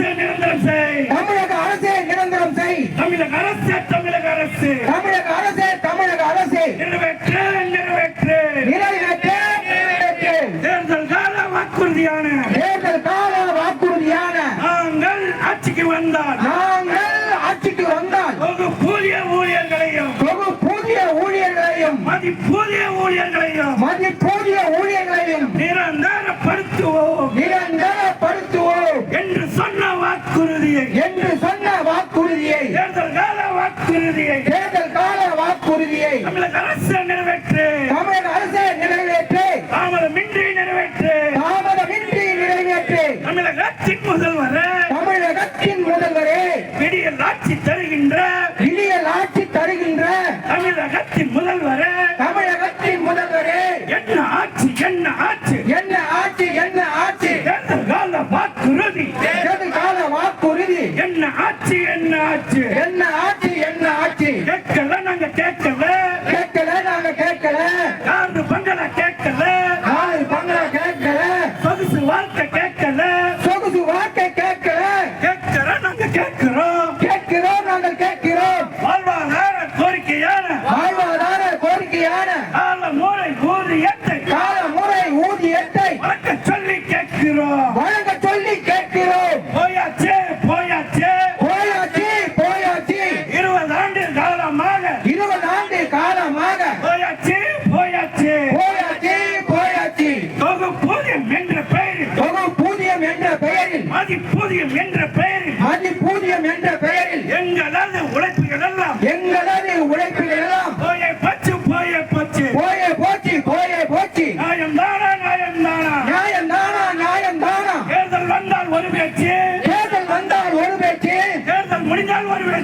அரசு நிரந்தரம் செய் தமிழக அரசே நிரந்தரம் செய். தமிழக அரசு தமிழக அரசு. தமிழக அரசே தமிழக அரசே. நிறைவேற்று நிறைவேற்று. நிறைவேற்று நிறைவேற்று. தேர்தல் கால வாக்குறுதியான தேர்தல் கால வாக்குறுதியான நாங்கள் ஆட்சிக்கு வந்தால் நாங்கள் ஆட்சிக்கு வந்தால் ஒரு புதிய ஊழியர்களையும் தொகு புதிய ஊழியர்களையும் மதிப்புதிய ஊழியர்களையும் மதிப்புதிய ஊழியர்களையும் நிரந்தரப்படுத்துவோம். நிரந்தரப்படுத்துவோம் என்று சொன்ன வாக்குறுதியை என்று சொன்ன வாக்குறுதியை தேர்தல் கால வாக்குறுதியை தேர்தல் கால வாக்குறுதியை தமிழக அரசு நிறைவேற்று. தமிழக அரசே நிறைவேற்று. தாமதமின்றி நிறைவேற்று. தாமதமின்றி நிறைவேற்று. தமிழகத்தின் முதல்வர். தமிழகத்தின் முதல்வரே. விடியல் ஆட்சி தருகின்ற. இனியல் ஆட்சி தருகின்ற. தமிழகத்தின் முதல்வர். தமிழகத்தின் முதல்வரே. என்ன ஆட்சி என்ன ஆட்சி? என்ன ஆட்சி என்ன ஆட்சி? தேர்தல் கால வாக்குறுதி தேர்தல் கால வாக்குறுதி என்ன ஆட்சி ஆட்சி என்ன ஆட்சி என்ன ஆட்சி கேட்கல நாங்க கேட்கல. கேட்கல நாங்க கேட்கல. காடு பங்களா கேட்கல. நாலு பங்களா கேட்கல. சொகுசு வாழ்க்கை கேட்கல. சொகுசு வாழ்க்கை கேட்கல. கேட்கிற நாங்க கேட்கிறோம். கேட்கிறோம் நாங்கள் கேட்கிறோம். வாழ்வாதார கோரிக்கையான. வாழ்வாதார கோரிக்கையான. கால மூளை ஊதியத்தை. கால முறை ஊதியத்தை வழக்க ஆதிபூதியம் என்ற பெயரில் ஆதிபூதியம் என்ற பெயரில் எங்களது உழைப்புகள் எல்லாம் எங்களது உழைப்புகள் எல்லாம் போயே பச்சு போயே பச்சு. போயே போச்சு போயே போச்சு. நியாயம் தானா நியாயம் தானா? நியாயம் தானா நியாயம் தானா? தேர்தல் வந்தால் ஒரு பேச்சு. தேர்தல் வந்தால் ஒரு பேச்சு. தேர்தல் முடிந்தால் ஒரு பேச்சு.